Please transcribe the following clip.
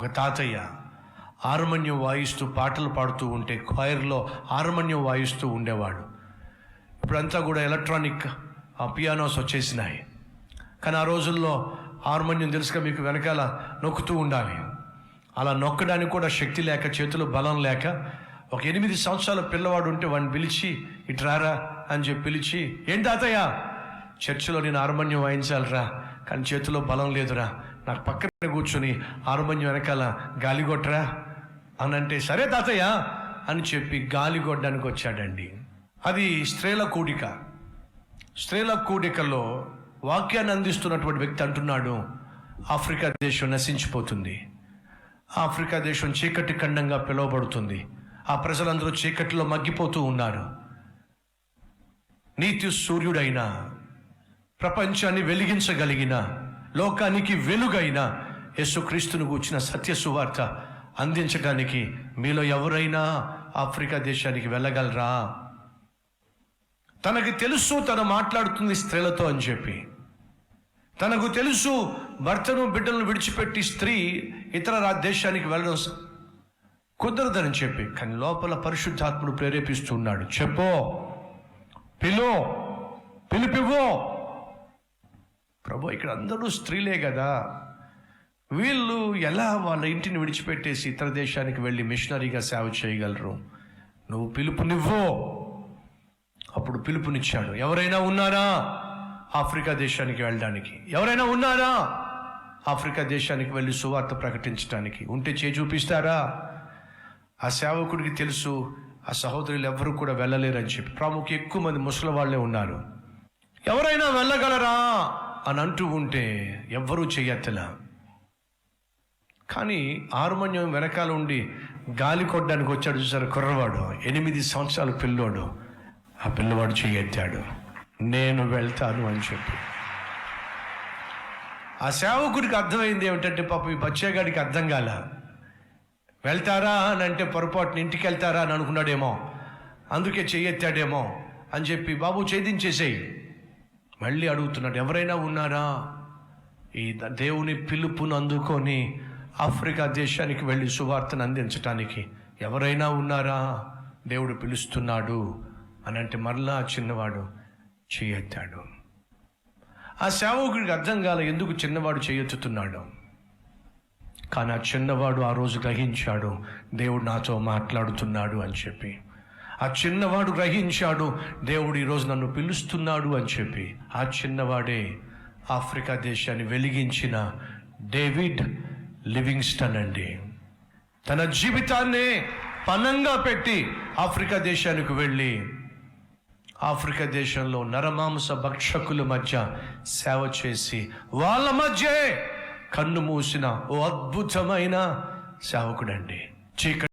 ఒక తాతయ్య హార్మోనియం వాయిస్తూ పాటలు పాడుతూ ఉంటే క్వైర్లో హార్మోనియం వాయిస్తూ ఉండేవాడు. ఇప్పుడంతా కూడా ఎలక్ట్రానిక్ ఆ పియానోస్ వచ్చేసినాయి. కానీ ఆ రోజుల్లో హార్మోనియం తెలుసుగా మీకు వెనకాల నొక్కుతూ ఉండాలి. అలా నొక్కడానికి కూడా శక్తి లేక చేతులు బలం లేక ఒక ఎనిమిది సంవత్సరాల పిల్లవాడు ఉంటే వాడిని పిలిచి ఇట్రారా అని చెప్పి పిలిచి ఏంటి తాతయ్య? చర్చిలో నేను హార్మోనియం వాయించాలిరా కానీ చేతిలో బలం లేదురా నాకు పక్కన కూర్చొని హార్మోనియం వెనకాల గాలి కొట్టరా అని అంటే సరే తాతయ్య అని చెప్పి గాలి కొట్టడానికి వచ్చాడండి. అది స్త్రీల కూడిక. స్త్రీల కూడికలో వాక్యాన్ని అందిస్తున్నటువంటి వ్యక్తి అంటున్నాడు ఆఫ్రికా దేశం నశించిపోతుంది. ఆఫ్రికా దేశం చీకటి ఖండంగా పిలువబడుతుంది. ఆ ప్రజలందరూ చీకటిలో మగ్గిపోతూ ఉన్నారు. నీతి సూర్యుడైన ప్రపంచాన్ని వెలిగించగలిగిన లోకానికి వెలుగైన యేసుక్రీస్తును కూర్చిన సత్య సువార్త అందించడానికి మీలో ఎవరైనా ఆఫ్రికా దేశానికి వెళ్ళగలరా? తనకి తెలుసు తను మాట్లాడుతుంది స్త్రీలతో అని చెప్పి. తనకు తెలుసు భర్తను బిడ్డలను విడిచిపెట్టి స్త్రీ ఇతర రా- దేశానికి వెళ్ళడం కుదరదని చెప్పి. కానీ లోపల పరిశుద్ధాత్ముడు ప్రేరేపిస్తున్నాడు చెప్పో. పిలో. పిలిపివో ప్రభు ఇక్కడ అందరూ స్త్రీలే కదా. వీళ్ళు ఎలా వాళ్ళ ఇంటిని విడిచిపెట్టేసి ఇతర దేశానికి వెళ్ళి మిషనరీగా సేవ చేయగలరు? నువ్వు పిలుపునివ్వో. అప్పుడు పిలుపునిచ్చాడు. ఎవరైనా ఉన్నారా ఆఫ్రికా దేశానికి వెళ్ళడానికి? ఎవరైనా ఉన్నారా ఆఫ్రికా దేశానికి వెళ్ళి సువార్త ప్రకటించడానికి? ఉంటే చేయి చూపిస్తారా? ఆ సేవకుడికి తెలుసు ఆ సహోదరులు ఎవరు కూడా వెళ్ళలేరని చెప్పి. ప్రాముఖ్య ఎక్కువ మంది ముసలి వాళ్ళే ఉన్నారు. ఎవరైనా వెళ్ళగలరా? అని అంటూ ఉంటే ఎవ్వరూ చెయ్యత్తలా కానీ హార్మోనియం వెనకాల ఉండి గాలి కొట్టడానికి వచ్చాడు చూసారు కుర్రవాడు. ఎనిమిది సంవత్సరాల పిల్లోడు. ఆ పిల్లవాడు చెయ్యెత్తాడు నేను వెళ్తాను అని చెప్పి. ఆ సేవకుడికి అర్థమైంది ఏమిటంటే పాప ఈ బచ్చేగాడికి అర్థం కాల. వెళ్తారా అని అంటే పొరపాటున ఇంటికి వెళ్తారా అని అనుకున్నాడేమో. అందుకే చెయ్యెత్తాడేమో అని చెప్పి బాబు ఛేదించేసేయి మళ్ళీ అడుగుతున్నాడు ఎవరైనా ఉన్నారా? ఈ దేవుని పిలుపును అందుకొని ఆఫ్రికా దేశానికి వెళ్ళి సువార్తను అందించటానికి ఎవరైనా ఉన్నారా? దేవుడు పిలుస్తున్నాడు. అని అంటే మరలా చిన్నవాడు చేయెత్తాడు ఆ సేవకుడికి అర్థం కాల ఎందుకు చిన్నవాడు చేయెత్తుతున్నాడు కానీ ఆ చిన్నవాడు ఆ రోజు గ్రహించాడు దేవుడు నాతో మాట్లాడుతున్నాడు అని చెప్పి. ఆ చిన్నవాడు గ్రహించాడు దేవుడు ఈరోజు నన్ను పిలుస్తున్నాడు అని చెప్పి ఆ చిన్నవాడే ఆఫ్రికా దేశాన్ని వెలిగించిన డేవిడ్ లివింగ్స్టన్ అండి. తన జీవితాన్నే పనంగా పెట్టి ఆఫ్రికా దేశానికి వెళ్ళి ఆఫ్రికా దేశంలో నరమాంస భక్షకుల మధ్య సేవ చేసి వాళ్ళ మధ్యే కన్ను మూసిన ఓ అద్భుతమైన సేవకుడండి. చీకటి